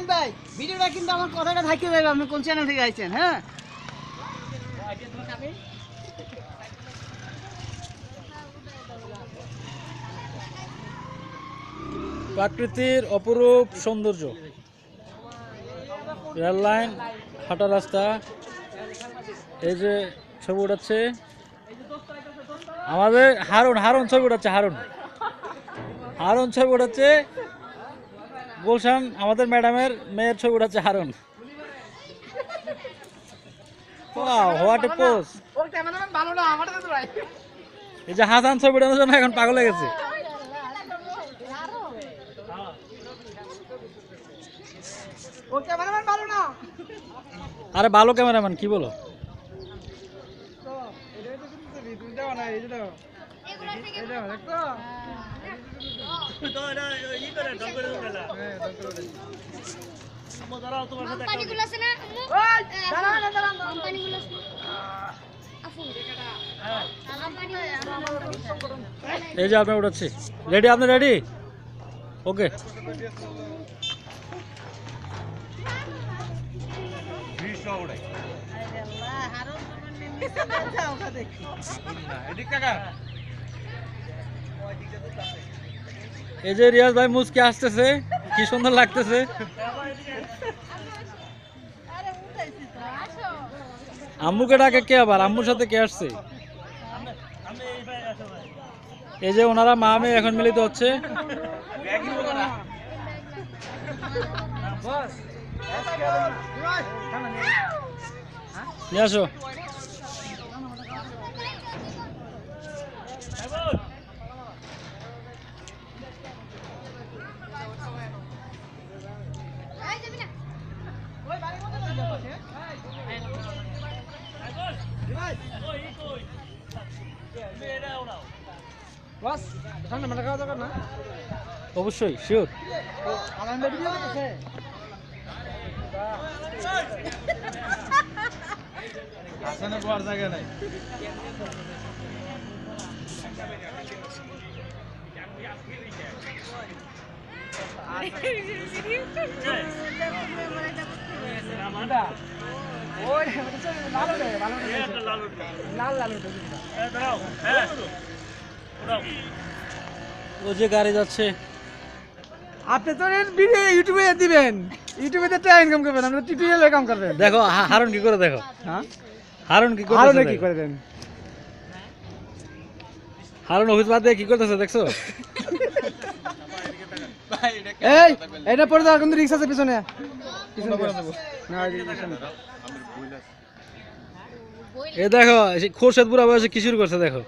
আলাইন ভাই, ভিডিওটা কিন্তু আমার কথাটা থাকতে যাবে আপনি কোন চ্যানেল থেকে আইছেন হ্যাঁ? প্রাকৃতির অপরূপ সৌন্দর্য। রেল লাইন, হাঁটা রাস্তা, এই যে ছবি উঠাচ্ছে। আমাদের হারুন হারুন ছবি উঠাচ্ছে, হারুন। হারুন ছবি উঠাচ্ছে। গুলশান আমাদের ম্যাডামের মেয়ের ছবি উঠাচ্ছে হারুন। হোয়াট এ পোজ এই যে হাসান ছবি উঠানোর জন্য এখন পাগল হয়ে গেছে। আরে ভালো ক্যামেরাম্যান কি বলো? এই যে দাও এই রেডি দেখো রেডি ওকে না আম্মু? ওই দাঁড়াও না দাঁড়াও না। না? আফু। কোম্পানিগুলো আছে না? এই যে রিয়াজ ভাই মুসকে আসতেছে, কি সুন্দর লাগতেছে। আম্মুকে ডাকে কে আবার? আম্মুর সাথে কে আসছে? এই যে ওনারা মা মেয়ে এখন মিলিত হচ্ছে। আসো এই যাবি না? বস ঠান্ডা মাথা খাওয়া দরকার না? অবশ্যই শিওর জায়গা নাই। রে লাল লাল ও যে গাড়ি যাচ্ছে। আপনি তো ভিডিও ইউটিউবে দিবেন। ইউটিউবে তো টাকা ইনকাম করবেন আমরা টিউটোরিয়ালে কাম করবেন। দেখো হারুন কি করে দেখো? হ্যাঁ? হারুন কি আরও করতেছে কি করে দেন? হারুন অফিস বাদ দিয়ে কি করতেছে দেখছ? এই এটা পড়ে দাও কিন্তু রিক্সা আছে পিছনে। এ দেখো খোরশেদ বুড়া বয়সে কি করছে দেখো?